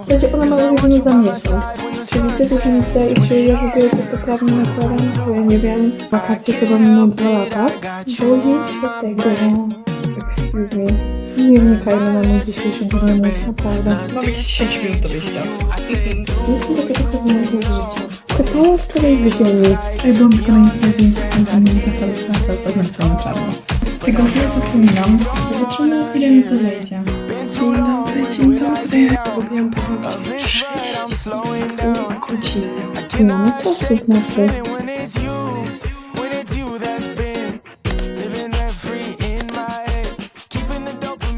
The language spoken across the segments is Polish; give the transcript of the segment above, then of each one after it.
W zasadzie ona ma urodziny za miesiąc. Czy widzę różnicę i czy ja w ogóle to poprawnie nakładam? Bo ja nie wiem. Wakacje chyba minął dwa lata. Boję się tego. Excuse me. Nie wnikajmy na mój dzisiejszy dziwny mózg, naprawdę. Mam jakieś 10 minut do wyjścia. Jestem do tego pewnego życia. Kopała wczoraj w ziemi. Ej, byłam tylko na imprezie z kompanią zapalczą, to znaczy na czarno. Tego nie zapominam. Zobaczymy, ile mi to zejdzie. Dzień 6 godziny. Nie mamy czasu w nocy.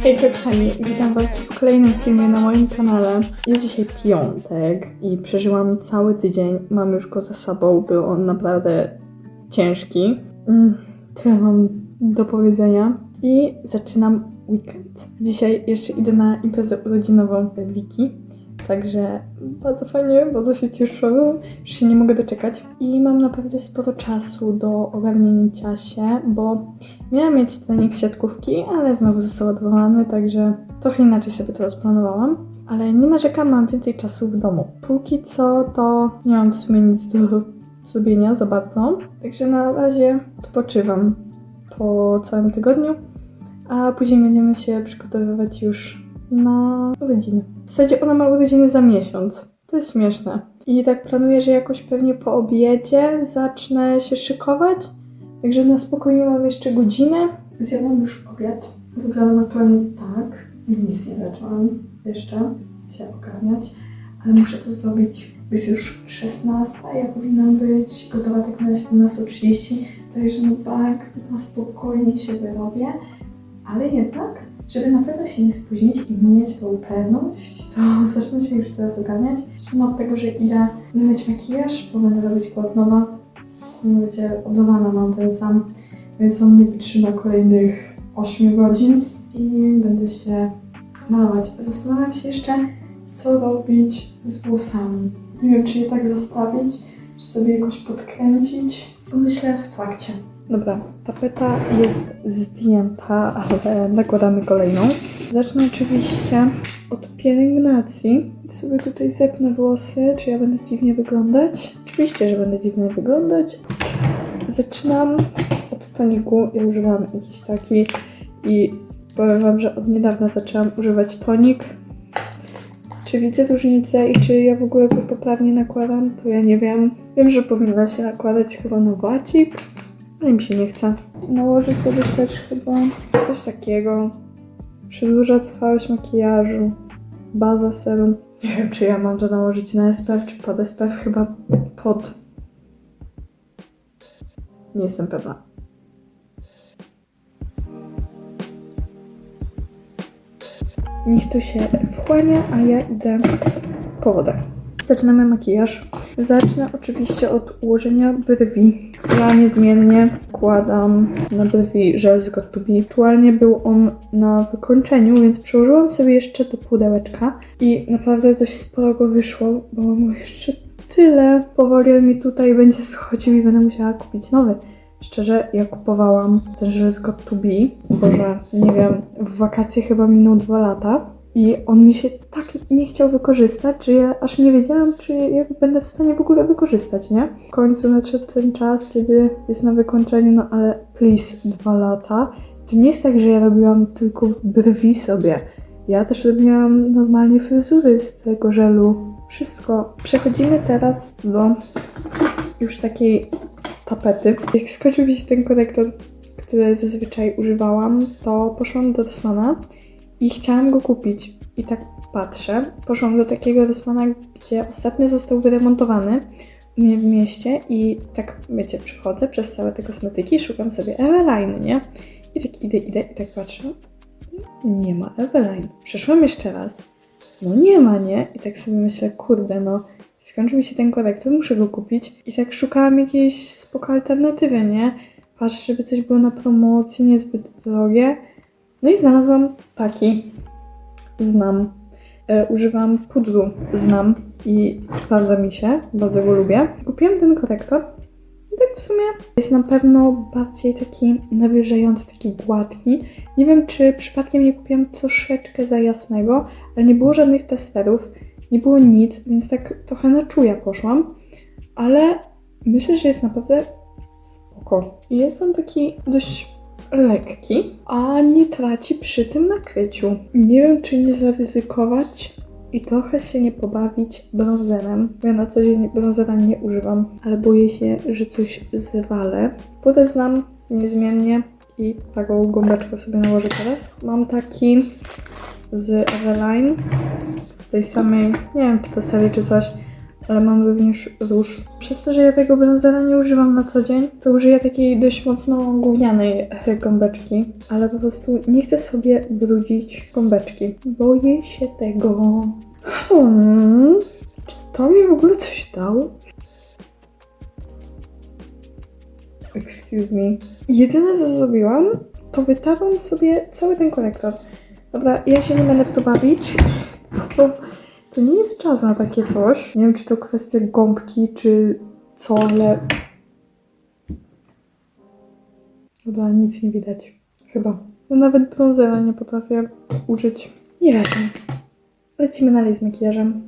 Hej kochani, witam was w kolejnym filmie na moim kanale. Jest dzisiaj piątek i przeżyłam cały tydzień. Mam już go za sobą, był on naprawdę ciężki. Mm, tyle mam do powiedzenia. I zaczynam weekend. Dzisiaj jeszcze idę na imprezę urodzinową Wiki. Także bardzo fajnie, bardzo się cieszę, już się nie mogę doczekać. I mam naprawdę sporo czasu do ogarnięcia się, bo miałam mieć trening siatkówki, ale znowu został odwołany, także trochę inaczej sobie to rozplanowałam. Ale nie narzekam, mam więcej czasu w domu. Póki co to nie mam w sumie nic do zrobienia za bardzo, także na razie odpoczywam po całym tygodniu, a później będziemy się przygotowywać już na urodziny. W zasadzie ona ma urodziny za miesiąc. To jest śmieszne. I tak planuję, że jakoś pewnie po obiedzie zacznę się szykować. Także na spokojnie mam jeszcze godzinę. Zjadłam już obiad. Wyglądam aktualnie tak. Nic nie zaczęłam jeszcze się ogarniać, ale muszę to zrobić. Jest już 16, ja powinnam być gotowa tak na 17.30, także no tak, na spokojnie się wyrobię, ale jednak, żeby na pewno się nie spóźnić i mieć tą pewność, to zacznę się już teraz ogarniać. Zacznę od tego, że idę zmyć makijaż, bo będę robić go od nowa. No wiecie, od rana mam ten sam, więc on nie wytrzyma kolejnych 8 godzin i będę się malować. Zastanawiam się jeszcze, co robić z włosami. Nie wiem, czy je tak zostawić, czy sobie jakoś podkręcić. Myślę w trakcie. Dobra, tapeta jest zdjęta, ale nakładamy kolejną. Zacznę oczywiście od pielęgnacji. Sobie tutaj zepnę włosy, czy ja będę dziwnie wyglądać? Oczywiście, że będę dziwnie wyglądać. Zaczynam od toniku. Ja używam jakiś taki i powiem Wam, że od niedawna zaczęłam używać tonik. Czy widzę różnicę i czy ja w ogóle go poprawnie nakładam, to ja nie wiem. Wiem, że powinna się nakładać chyba na ale mi się nie chce. Nałożę sobie też chyba coś takiego. Przedłuża trwałość makijażu. Baza serum. Nie wiem, czy ja mam to nałożyć na SPF, czy pod SPF. Chyba pod. Nie jestem pewna. Niech to się wchłania, a ja idę po wodę. Zaczynamy makijaż. Zacznę oczywiście od ułożenia brwi. Ja niezmiennie kładam na brwi żel z got to be. Aktualnie był on na wykończeniu, więc przełożyłam sobie jeszcze do pudełeczka i naprawdę dość sporo go wyszło, bo mam jeszcze tyle. Powoli on mi tutaj będzie schodził i będę musiała kupić nowy. Szczerze, ja kupowałam ten żel z got to Boże, nie wiem, w wakacje chyba minął dwa lata i on mi się tak nie chciał wykorzystać, że ja aż nie wiedziałam, czy ja będę w stanie w ogóle wykorzystać, nie? W końcu nadszedł ten czas, kiedy jest na wykończeniu, no ale please, dwa lata. To nie jest tak, że ja robiłam tylko brwi sobie. Ja też robiłam normalnie fryzury z tego żelu. Wszystko. Przechodzimy teraz do już takiej tapety. Jak skończył mi się ten korektor, który zazwyczaj używałam, to poszłam do Rossmana i chciałam go kupić. I tak patrzę, poszłam do takiego Rossmana, gdzie ostatnio został wyremontowany u mnie w mieście i tak, wiecie, przychodzę przez całe te kosmetyki, szukam sobie Eveline, nie? I tak idę, idę i tak patrzę, nie ma Eveline. Przeszłam jeszcze raz, no nie ma, nie? I tak sobie myślę, kurde, no skończył mi się ten korektor, muszę go kupić. I tak szukałam jakiejś spoko alternatywy, nie? Patrzę, żeby coś było na promocji, niezbyt drogie. No i znalazłam taki. Znam. E, używam pudru. Znam i sprawdza mi się. Bardzo go lubię. Kupiłam ten korektor. I tak w sumie jest na pewno bardziej taki nawilżający, taki gładki. Nie wiem, czy przypadkiem nie kupiłam troszeczkę za jasnego, ale nie było żadnych testerów. nie było nic, więc tak trochę na czuja poszłam, ale myślę, że jest naprawdę spoko. I jest on taki dość lekki, a nie traci przy tym nakryciu. Nie wiem, czy nie zaryzykować i trochę się nie pobawić bronzerem. Bo ja na co dzień bronzera nie używam, ale boję się, że coś zwalę. Wodę znam niezmiennie i taką gąbeczkę sobie nałożę teraz. Mam taki z Eveline, z tej samej, nie wiem czy to serii czy coś, ale mam również róż. Przez to, że ja tego bronzera nie używam na co dzień, to użyję takiej dość mocno gównianej gąbeczki, ale po prostu nie chcę sobie brudzić gąbeczki. Boję się tego. Hmm, czy to mi w ogóle coś dało? Excuse me. Jedyne co zrobiłam, to wytarłam sobie cały ten korektor. Dobra, ja się nie będę w to bawić, bo to nie jest czas na takie coś. Nie wiem, czy to kwestia gąbki, czy co, ale... Dobra, nic nie widać. Chyba. Ja nawet bronzera nie potrafię użyć. Nie wiem. Lecimy dalej z makijażem.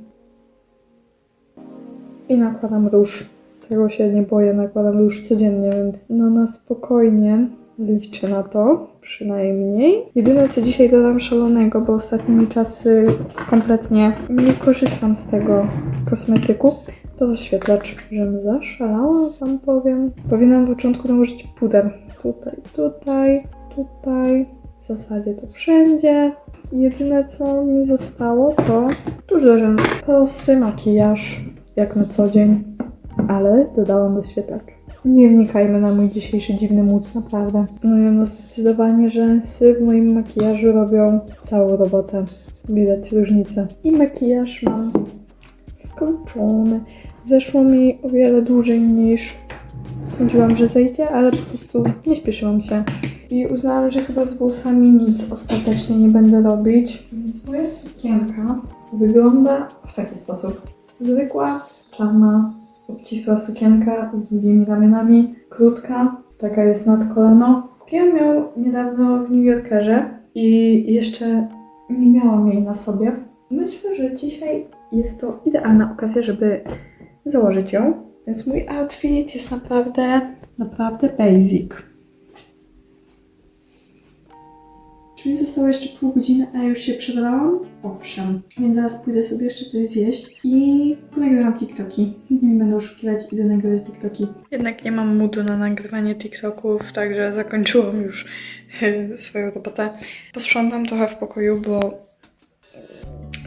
I nakładam róż. Tego się nie boję, nakładam róż codziennie, więc no na spokojnie liczę na to, przynajmniej. Jedyne co dzisiaj dodam szalonego, bo ostatnimi czasy kompletnie nie korzystam z tego kosmetyku, to rozświetlacz. Żebym zaszalała, wam powiem. Powinnam na początku nałożyć puder. Tutaj, tutaj, tutaj. W zasadzie to wszędzie. Jedyne co mi zostało to tuż do rzęs. Prosty makijaż, jak na co dzień, ale dodałam doświetlacz. Nie wnikajmy na mój dzisiejszy dziwny mód, naprawdę. No i no zdecydowanie rzęsy w moim makijażu robią całą robotę. Widać różnicę. I makijaż mam skończony. Zeszło mi o wiele dłużej niż sądziłam, że zejdzie, ale po prostu nie śpieszyłam się. I uznałam, że chyba z włosami nic ostatecznie nie będę robić. Więc moja sukienka wygląda w taki sposób. Zwykła, czarna, obcisła sukienka z długimi ramionami, krótka, taka jest nad kolano. Kupiłam ją niedawno w New Yorkerze i jeszcze nie miałam jej na sobie. Myślę, że dzisiaj jest to idealna okazja, żeby założyć ją. Więc mój outfit jest naprawdę, naprawdę basic. Czyli zostało jeszcze pół godziny, a już się przebrałam? Owszem. Więc zaraz pójdę sobie jeszcze coś zjeść i nagrywam TikToki. Nie będę oszukiwać, idę nagrywać TikToki. Jednak nie mam moodu na nagrywanie TikToków, także zakończyłam już swoją robotę. Posprzątam trochę w pokoju, bo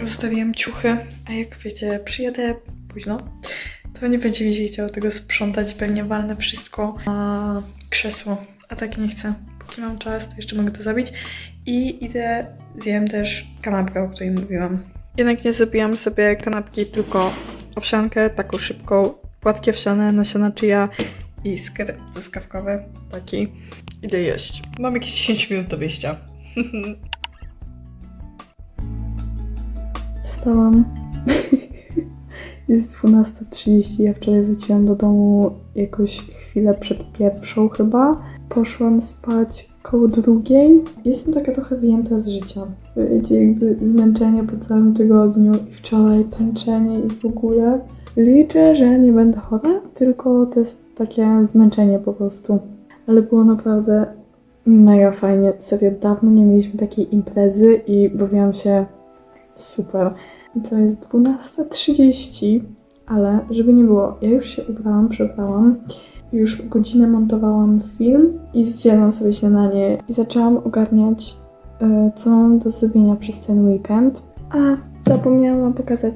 zostawiłem ciuchy, a jak wiecie, przyjadę późno, to nie będzie mi się chciało tego sprzątać, pewnie walnę wszystko na krzesło, a tak nie chcę. Póki mam czas, to jeszcze mogę to zrobić. I idę, zjem też kanapkę, o której mówiłam. Jednak nie zrobiłam sobie kanapki, tylko owsiankę, taką szybką, płatki owsiane, nasiona chia i sker truskawkowy, taki. Idę jeść. Mam jakieś 10 minut do wyjścia. Wstałam. Jest 12.30. Ja wczoraj wróciłam do domu jakoś chwilę przed pierwszą chyba. Poszłam spać koło drugiej. Jestem taka trochę wyjęta z życia. Wiecie, jakby zmęczenie po całym tygodniu i wczoraj tańczenie i w ogóle. Liczę, że nie będę chora, tylko to jest takie zmęczenie po prostu. Ale było naprawdę mega fajnie. Serio, dawno nie mieliśmy takiej imprezy i bawiłam się super. To jest 12.30, ale żeby nie było, ja już się ubrałam, przebrałam. Już godzinę montowałam film i zjadłam sobie śniadanie i zaczęłam ogarniać, e, co mam do zrobienia przez ten weekend. A, zapomniałam wam pokazać.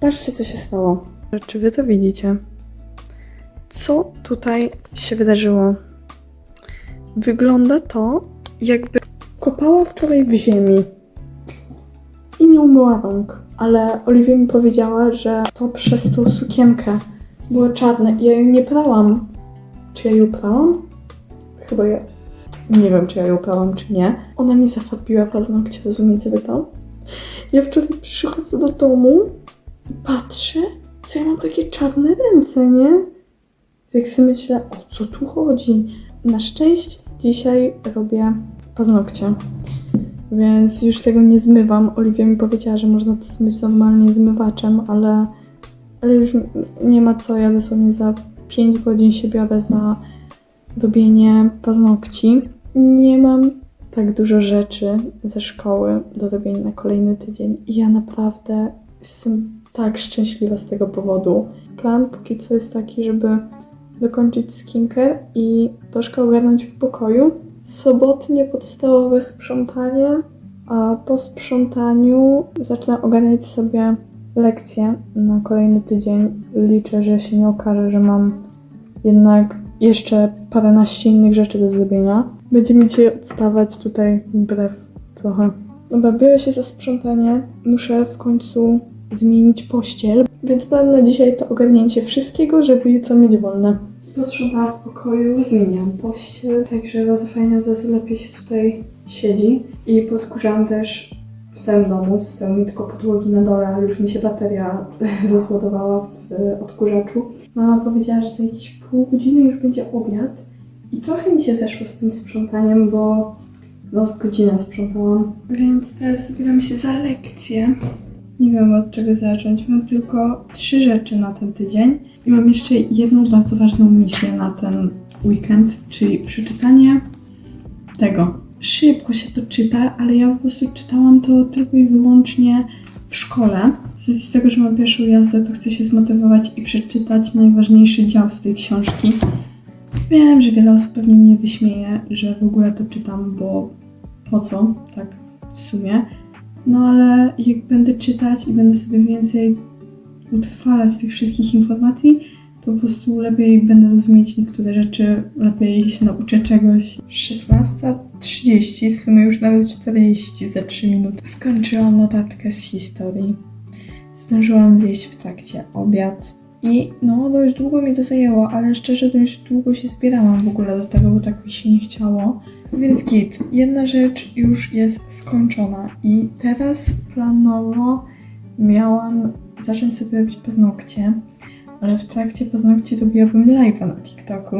Patrzcie, co się stało. Czy wy to widzicie? Co tutaj się wydarzyło? Wygląda to, jakby kopała wczoraj w ziemi i nie umyła rąk. Ale Oliwia mi powiedziała, że to przez tą sukienkę było czarne ja jej nie prałam. Czy ja ją prałam? Chyba ja. Nie wiem, czy ja ją prałam, czy nie. Ona mi zafarbiła paznokcie, rozumiecie wy to? Ja wczoraj przychodzę do domu i patrzę, co ja mam takie czarne ręce, nie? Jak sobie myślę, o co tu chodzi? Na szczęście dzisiaj robię paznokcie. Więc już tego nie zmywam. Oliwia mi powiedziała, że można to zmyć normalnie zmywaczem, ale, ale już nie ma co. Ja dosłownie za 5 godzin się biorę za robienie paznokci. Nie mam tak dużo rzeczy ze szkoły do robienia na kolejny tydzień i ja naprawdę jestem tak szczęśliwa z tego powodu. Plan póki co jest taki, żeby dokończyć skincare i troszkę ogarnąć w pokoju. Sobotnie podstawowe sprzątanie, a po sprzątaniu zacznę ogarniać sobie lekcje na kolejny tydzień. Liczę, że się nie okaże, że mam jednak jeszcze paręnaście innych rzeczy do zrobienia. Będzie mi dzisiaj odstawać tutaj wbrew trochę. Dobra, biorę się za sprzątanie. Muszę w końcu zmienić pościel, więc plan na dzisiaj to ogarnięcie wszystkiego, żeby jutro mieć wolne. Posprzątałam w pokoju, zmieniam pościel, także bardzo fajnie, od razu lepiej się tutaj siedzi. I podkurzałam też w całym domu, zostały mi tylko podłogi na dole, ale już mi się bateria rozładowała w e, odkurzaczu. Mama powiedziała, że za jakieś pół godziny już będzie obiad i trochę mi się zeszło z tym sprzątaniem, bo no z godzinę sprzątałam. Więc teraz zabieram się za lekcję. Nie wiem od czego zacząć. Mam tylko trzy rzeczy na ten tydzień i mam jeszcze jedną bardzo ważną misję na ten weekend, czyli przeczytanie tego. Szybko się to czyta, ale ja po prostu czytałam to tylko i wyłącznie w szkole. Z tego, że mam pierwszą jazdę, to chcę się zmotywować i przeczytać najważniejszy dział z tej książki. Wiem, że wiele osób pewnie mnie wyśmieje, że w ogóle to czytam, bo po co, tak w sumie. No ale jak będę czytać i będę sobie więcej utrwalać tych wszystkich informacji, to po prostu lepiej będę rozumieć niektóre rzeczy, lepiej się nauczę czegoś. 16.30, w sumie już nawet 40 za 3 minuty. Skończyłam notatkę z historii. Zdążyłam zjeść w trakcie obiad. I no, dość długo mi to zajęło, ale szczerze dość długo się zbierałam w ogóle do tego, bo tak mi się nie chciało. Więc git, jedna rzecz już jest skończona i teraz planowo miałam zacząć sobie robić paznokcie, ale w trakcie paznokci robiłabym live'a na TikToku,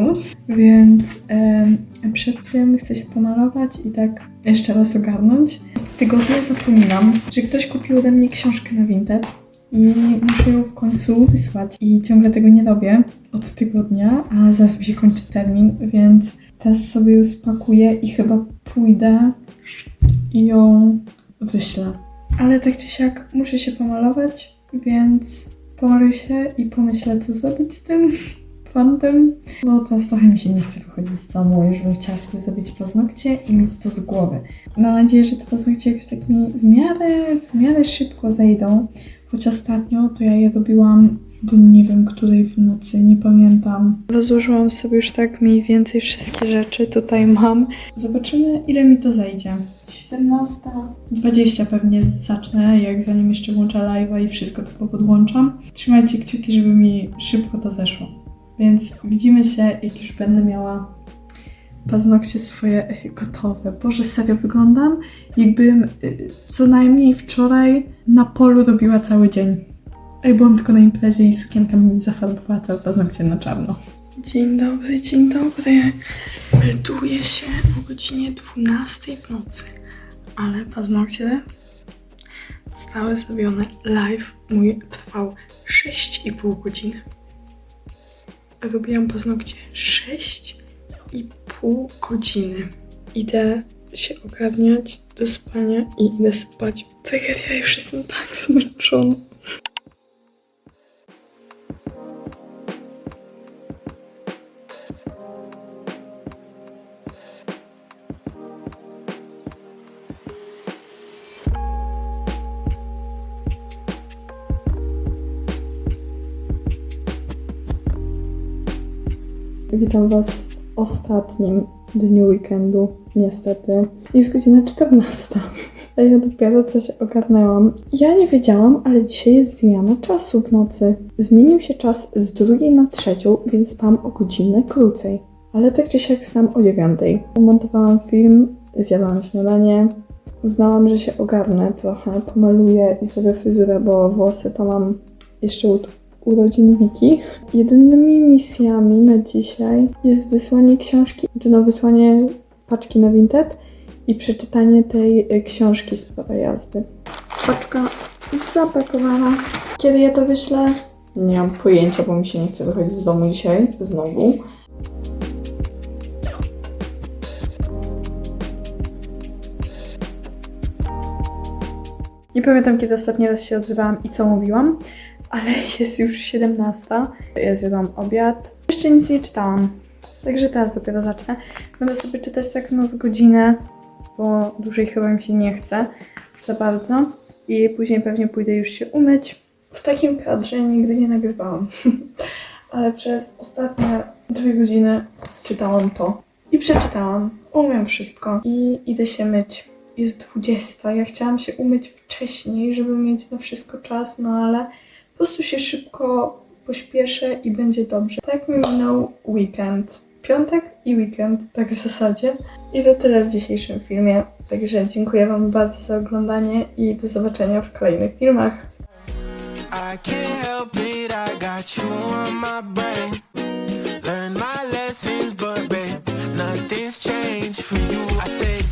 więc em, przed tym chcę się pomalować i tak jeszcze raz ogarnąć. Od tygodnia zapominam, że ktoś kupił ode mnie książkę na Vinted i muszę ją w końcu wysłać i ciągle tego nie robię od tygodnia, a zaraz mi się kończy termin, więc teraz sobie ją spakuję i chyba pójdę i ją wyślę. Ale tak czy siak muszę się pomalować, więc pomaluję się i pomyślę, co zrobić z tym fantem. Bo teraz trochę mi się nie chce wychodzić z domu, już bym chciała sobie zrobić paznokcie i mieć to z głowy. Mam nadzieję, że te paznokcie jakoś tak mi w miarę, w miarę szybko zejdą. Choć ostatnio to ja je robiłam nie wiem której w nocy, nie pamiętam. Rozłożyłam sobie już tak mniej więcej wszystkie rzeczy tutaj mam. Zobaczymy ile mi to zejdzie. 17.20 pewnie zacznę, jak zanim jeszcze włączę live'a i wszystko tylko podłączam. Trzymajcie kciuki, żeby mi szybko to zeszło. Więc widzimy się, jak już będę miała paznokcie swoje gotowe. Boże, serio wyglądam, jakbym y, co najmniej wczoraj na polu robiła cały dzień. Ej, byłam tylko na imprezie i sukienka mi zafarbowała całe paznokcie na czarno. Dzień dobry, dzień dobry. Melduję się o godzinie 12 w nocy, ale paznokcie zostały zrobione live. Mój trwał 6,5 godziny. Robiłam paznokcie 6,5 godziny. Idę się ogarniać do spania i idę spać. Tak, ja już jestem tak zmęczona. Witam Was w ostatnim dniu weekendu, niestety. Jest godzina 14, a ja dopiero coś ogarnęłam. Ja nie wiedziałam, ale dzisiaj jest zmiana czasu w nocy. Zmienił się czas z drugiej na trzecią, więc spam o godzinę krócej. Ale tak czy siak stałam o dziewiątej. Montowałam film, zjadłam śniadanie. Uznałam, że się ogarnę trochę, pomaluję i zrobię fryzurę, bo włosy to mam jeszcze u urodzin Wiki. Jedynymi misjami na dzisiaj jest wysłanie książki, czy no wysłanie paczki na Vinted i przeczytanie tej y, książki z prawa jazdy. Paczka zapakowana. Kiedy ja to wyślę? Nie mam pojęcia, bo mi się nie chce wychodzić z domu dzisiaj znowu. Nie pamiętam, kiedy ostatni raz się odzywałam i co mówiłam, ale jest już 17. Ja zjadłam obiad. Jeszcze nic nie czytałam, także teraz dopiero zacznę. Będę sobie czytać tak no z godzinę, bo dłużej chyba mi się nie chce za bardzo. I później pewnie pójdę już się umyć. W takim kadrze nigdy nie nagrywałam, ale przez ostatnie dwie godziny czytałam to. I przeczytałam, umiem wszystko i idę się myć. Jest 20. Ja chciałam się umyć wcześniej, żeby mieć na wszystko czas, no ale po prostu się szybko pośpieszę i będzie dobrze. Tak mi minął weekend. Piątek i weekend, tak w zasadzie. I to tyle w dzisiejszym filmie. Także dziękuję Wam bardzo za oglądanie i do zobaczenia w kolejnych filmach. I it, I got you nothing's changed.